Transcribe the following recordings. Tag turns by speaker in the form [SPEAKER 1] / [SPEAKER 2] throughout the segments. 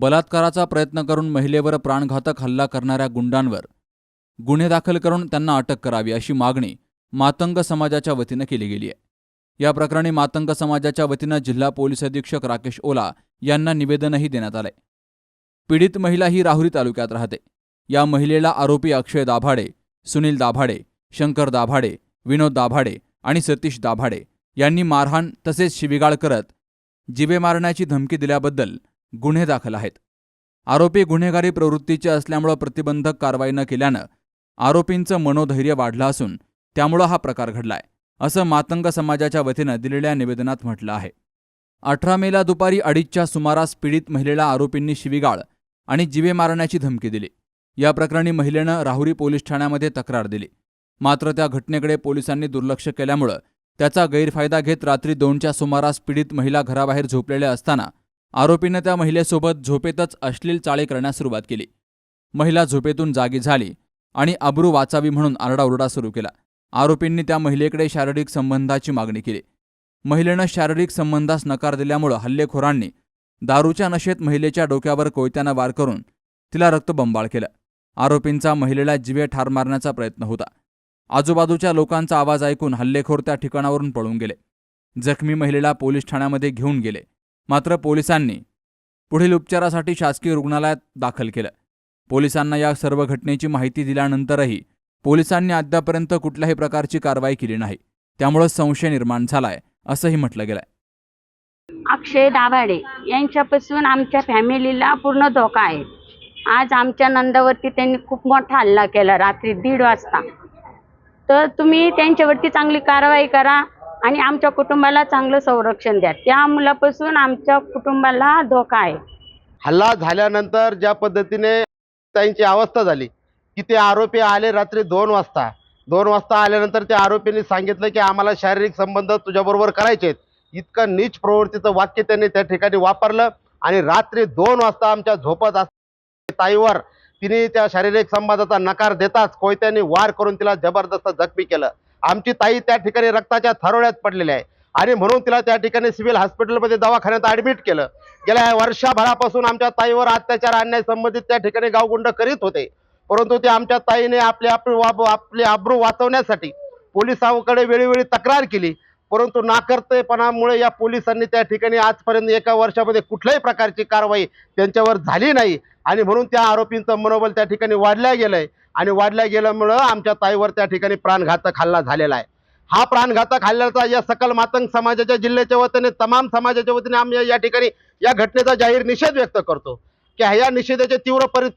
[SPEAKER 1] बलात्काराचा प्रयत्न करून महिलेवर प्राणघातक हल्ला करणाऱ्या गुंडांवर गुन्हे दाखल करून त्यांना अटक करावी अशी मागणी मातंग समाजाच्या वतीनं केली गेली आहे. या प्रकरणी मातंग समाजाच्या वतीनं जिल्हा पोलीस अधीक्षक राकेश ओला यांना निवेदनही देण्यात आलंय. पीडित महिला ही राहुरी तालुक्यात राहते. या महिलेला आरोपी अक्षय दाभाडे सुनील दाभाडे शंकर दाभाडे विनोद दाभाडे आणि सतीश दाभाडे यांनी मारहाण तसेच शिवीगाळ करत जिवे मारण्याची धमकी दिल्याबद्दल गुन्हे दाखल आहेत. आरोपी गुन्हेगारी प्रवृत्तीचे असल्यामुळं प्रतिबंधक कारवाई न केल्यानं आरोपींचं मनोधैर्य वाढलं असून त्यामुळं हा प्रकार घडलाय असं मातंग समाजाच्या वतीनं दिलेल्या निवेदनात म्हटलं आहे. अठरा मेला दुपारी अडीचच्या सुमारास पीडित महिलेला आरोपींनी शिवीगाळ आणि जिवे मारण्याची धमकी दिली. या प्रकरणी महिलेनं राहुरी पोलीस ठाण्यामध्ये तक्रार दिली. मात्र त्या घटनेकडे पोलिसांनी दुर्लक्ष केल्यामुळं त्याचा गैरफायदा घेत रात्री दोनच्या सुमारास पीडित महिला घराबाहेर झोपलेल्या असताना आरोपीनं त्या महिलेसोबत झोपेतच अश्लील चाळे करण्यास सुरुवात केली. महिला झोपेतून जागी झाली आणि अब्रू वाचावी म्हणून आरडाओरडा सुरू केला. आरोपींनी त्या महिलेकडे शारीरिक संबंधाची मागणी केली. महिलेनं शारीरिक संबंधास नकार दिल्यामुळं हल्लेखोरांनी दारूच्या नशेत महिलेच्या डोक्यावर कोयत्यानं वार करून तिला रक्तबंबाळ केलं. आरोपींचा महिलेला जिवे ठार मारण्याचा प्रयत्न होता. आजूबाजूच्या लोकांचा आवाज ऐकून हल्लेखोर त्या ठिकाणावरून पळून गेले. जखमी महिलेला पोलीस ठाण्यामध्ये घेऊन गेले. मात्र पोलिसांनी पुढील उपचारासाठी शासकीय रुग्णालयात दाखल केलं. पोलिसांना या सर्व घटनेची माहिती दिल्यानंतरही पोलिसांनी अद्यापर्यंत कुठल्याही प्रकारची कारवाई केली नाही. त्यामुळे संशय निर्माण झालाय असंही म्हटलं गेलंय.
[SPEAKER 2] अक्षय दाभाडे यांच्यापासून आमच्या फॅमिलीला पूर्ण धोका आहे. आज आमच्या नंदावरती त्यांनी खूप मोठा हल्ला केला रात्री दीड वाजता. तर तुम्ही त्यांच्यावरती चांगली कारवाई करा. आणि आमच्या कुटुंबाला चांगलं संरक्षण द्या. त्या मुलापासून आमच्या कुटुंबाला धोका आहे.
[SPEAKER 3] हल्ला झाल्यानंतर ज्या पद्धतीने त्यांची अवस्था झाली की ते आरोपी आले रात्री दोन वाजता. दोन वाजता आल्यानंतर त्या आरोपींनी सांगितलं की आम्हाला शारीरिक संबंध तुझ्याबरोबर करायचे आहेत. इतकं नीच प्रवृत्तीचं वाक्य त्यांनी त्या ठिकाणी वापरलं आणि रात्री दोन वाजता आमच्या झोपत असलेल्या ताईवर तिने त्या शारीरिक संबंधाचा नकार देताच कोयत्याने वार करून तिला जबरदस्त जखमी केलं. आमची ताई त्या ठिकाणी रक्ताच्या थरोळ्यात पडलेल्या आहे. आणि म्हणून तिला त्या ठिकाणी सिव्हिल हॉस्पिटलमध्ये दवाखान्यात ऍडमिट केलं. गेल्या वर्षाभरापासून आमच्या ताईवर अत्याचार आणण्यासंबंधित त्या ठिकाणी गावगुंड करीत होते. परंतु ते आमच्या ताईने आपले आपले वाब- आपले आब्रू वाचवण्यासाठी पोलिसांकडे वेळोवेळी तक्रार केली. परंतु नाकर्तेपणामुळे या पोलिसांनी त्या ठिकाणी आजपर्यंत एका वर्षामध्ये कुठल्याही प्रकारची कारवाई त्यांच्यावर झाली नाही. आणि म्हणून त्या आरोपींचं मनोबल त्या ठिकाणी वाढल्या गेलंय. आणि वाढल्या गेल्यामुळं आमच्या ताईवर त्या ठिकाणी प्राणघातक हल्ला झालेला आहे. हा प्राणघातक हल्ल्याचा या सकल मातंग समाजाच्या जिल्ह्याच्या वतीने तमाम समाजाच्या वतीने आम्ही या ठिकाणी या घटनेचा जाहीर निषेध व्यक्त करतो. की ह्या निषेधाचे तीव्र परि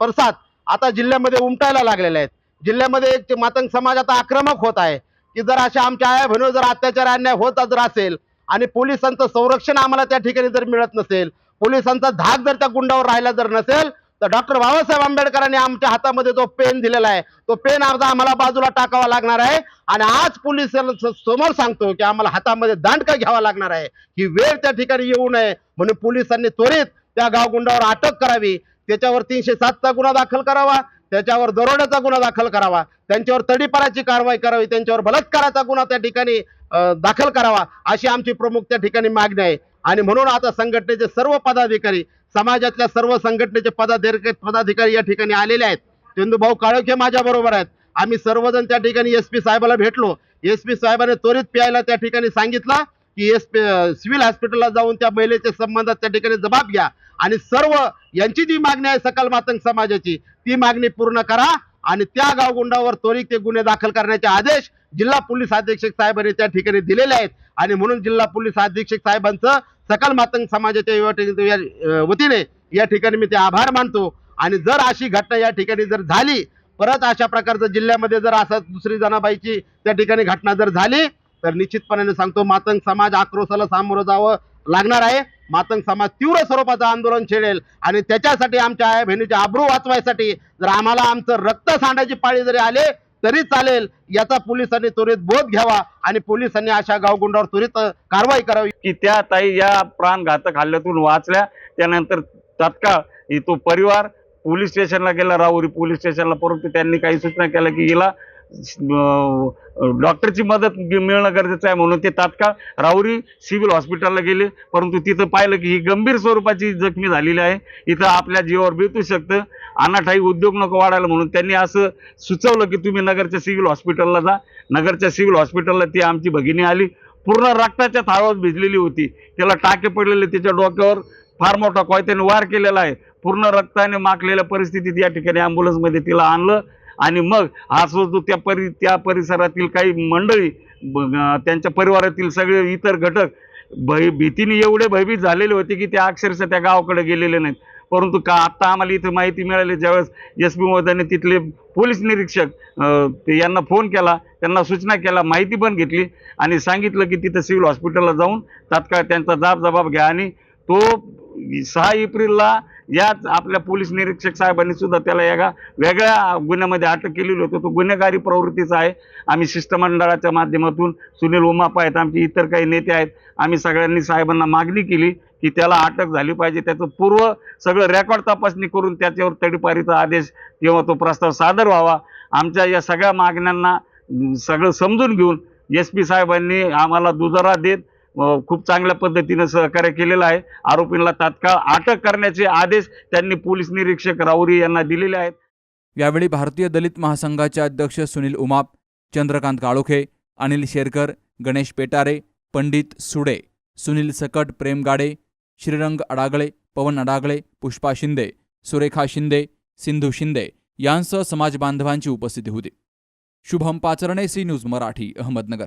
[SPEAKER 3] परसाद आता जिल्ह्यामध्ये उमटायला लागलेले आहेत. जिल्ह्यामध्ये एक मातंग समाज आता आक्रमक होत आहे. की जर अशा आमच्या आया बहिणीवर जर अत्याचार अन्याय होत जर असेल आणि पोलिसांचं संरक्षण आम्हाला त्या ठिकाणी जर मिळत नसेल पोलिसांचा धाक जर त्या गुंडावर राहिला जर नसेल तर डॉक्टर बाबासाहेब आंबेडकरांनी आमच्या हातामध्ये जो पेन दिलेला आहे तो पेन अर्धा आम्हाला बाजूला टाकावा लागणार आहे. आणि आज पोलीस समोर सांगतो की आम्हाला हातामध्ये दांडका घ्यावा लागणार आहे? ही वेळ त्या ठिकाणी येऊ नये. म्हणून पोलिसांनी त्वरित त्या गावगुंडावर अटक करावी. त्याच्यावर तीनशे सातचा गुन्हा दाखल करावा. त्याच्यावर दरोड्याचा गुन्हा दाखल करावा. त्यांच्यावर तडीपाराची कारवाई करावी. त्यांच्यावर बलात्काराचा गुन्हा त्या ठिकाणी दाखल करावा अशी आमची प्रमुख त्या ठिकाणी मागणी आहे. आणि म्हणून आता संघटनेचे सर्व पदाधिकारी समाजातल्या सर्व संघटनेचे पदाधिकारी पदाधिकारी या ठिकाणी आलेले आहेत. चंदूभाऊ काळोखे माझ्या बरोबर आहेत. आम्ही सर्वजण त्या ठिकाणी एस पी साहेबाला भेटलो. एस पी साहेबाने त्वरित प्यायला त्या ठिकाणी सांगितलं. की एस पी सिव्हिल हॉस्पिटलला जाऊन त्या महिलेच्या संबंधात त्या ठिकाणी जबाब घ्या. आणि सर्व यांची जी मागणी आहे सकल मातंग समाजाची ती मागणी पूर्ण करा आणि त्या गावगुंडावर त्वरित ते गुन्हे दाखल करण्याचे आदेश जिल्हा पोलीस अधीक्षक साहेबांनी त्या ठिकाणी दिलेले आहेत. आणि म्हणून जिल्हा पोलीस अधीक्षक साहेबांचं सकल मातंग समाजाच्या या, वतीने या ठिकाणी मी ते आभार मानतो. आणि जर अशी घटना या ठिकाणी जर झाली परत अशा प्रकारचं जिल्ह्यामध्ये जर असं दुसरी जनाबाईची त्या ठिकाणी घटना जर झाली तर निश्चितपणाने सांगतो मातंग समाज आक्रोशाला सामोरं जावं लागणार आहे. मातंग समाज तीव्र स्वरूपाचं आंदोलन छेडेल आणि त्याच्यासाठी आमच्या आई बहिणीचे आब्रू वाचवायसाठी जर आम्हाला आमचं रक्त सांडायची पाळी जरी आले तरी चालेल. याचा पोलिसांनी त्वरित बोध घ्यावा आणि पोलिसांनी अशा गावगुंडावर त्वरित कारवाई करावी.
[SPEAKER 4] की त्या ताई या प्राणघातक हल्ल्यातून वाचल्या त्यानंतर तत्काळ इ- तो परिवार पोलीस स्टेशनला गेला राहुरी पोलीस स्टेशनला परंतु त्यांनी काही सूचना केल्या की हिला डॉक्टरची मदत मिळणं गरजेचं आहे म्हणून ते तात्काळ राहुरी सिव्हिल हॉस्पिटलला गेले. परंतु तिथं पाहिलं की ही गंभीर स्वरूपाची जखमी झालेली आहे. इथं आपल्या जीवावर बेतू शकतं अनाठाई उद्योग नको वाढायला म्हणून त्यांनी असं सुचवलं की तुम्ही नगरच्या सिव्हिल हॉस्पिटलला जा. नगरच्या सिव्हिल हॉस्पिटलला ती आमची भगिनी आली. पूर्ण रक्ताच्या थाळावर भिजलेली होती. त्याला टाके पडलेले तिच्या डोक्यावर फार मोठा कोयत्याने वार केलेला आहे. पूर्ण रक्ताने माखलेल्या परिस्थितीत या ठिकाणी ॲम्ब्युलन्समध्ये तिला आणलं. आणि मग हा जो त्या परि त्या परिसरातील काही मंडळी ब- त्यांच्या परिवारातील सगळे इतर घटक भय भीतीने एवढे भयभीत झालेले होते की त्या अक्षरशः त्या गावाकडे गेलेले नाहीत. परंतु का आत्ता आम्हाला इथं माहिती मिळाली ज्यावेळेस एस पी महोदयाने तिथले पोलीस निरीक्षक ते यांना फोन केला त्यांना सूचना केला माहिती पण घेतली आणि सांगितलं की तिथं सिव्हिल हॉस्पिटलला जाऊन तात्काळ त्यांचा जाब जबाब घ्या आणि तो सहा एप्रिलला याच आपल्या पोलीस निरीक्षक साहेबांनी सुद्धा त्याला एका वेगळ्या गुन्ह्यामध्ये अटक केलेली होती. तो गुन्हेगारी प्रवृत्तीचा आहे. आम्ही शिष्टमंडळाच्या माध्यमातून सुनील उमापा आहेत आमचे इतर काही नेते आहेत. आम्ही सगळ्यांनी साहेबांना मागणी केली की त्याला अटक झाली पाहिजे. त्याचं पूर्व सगळं रेकॉर्ड तपासणी करून त्याच्यावर तडीपारीचा आदेश किंवा तो प्रस्ताव सादर व्हावा. आमच्या या सगळ्या मागण्यांना सगळं समजून घेऊन एस पी साहेबांनी आम्हाला दुजरा देत खूप चांगल्या पद्धतीनं सहकार्य केलेलं आहे. आरोपींना तात्काळ अटक करण्याचे आदेश त्यांनी पोलीस निरीक्षक राऊरी यांना दिलेले आहेत.
[SPEAKER 1] यावेळी भारतीय दलित महासंघाचे अध्यक्ष सुनील उमाप चंद्रकांत काळोखे अनिल शेरकर गणेश पेटारे पंडित सुडे सुनील सकट प्रेम गाडे श्रीरंग अडागळे पवन अडागळे पुष्पा शिंदे सुरेखा शिंदे सिंधू शिंदे यांसह समाज बांधवांची उपस्थिती होती. Shubham Pacharne C news Marathi Ahmednagar.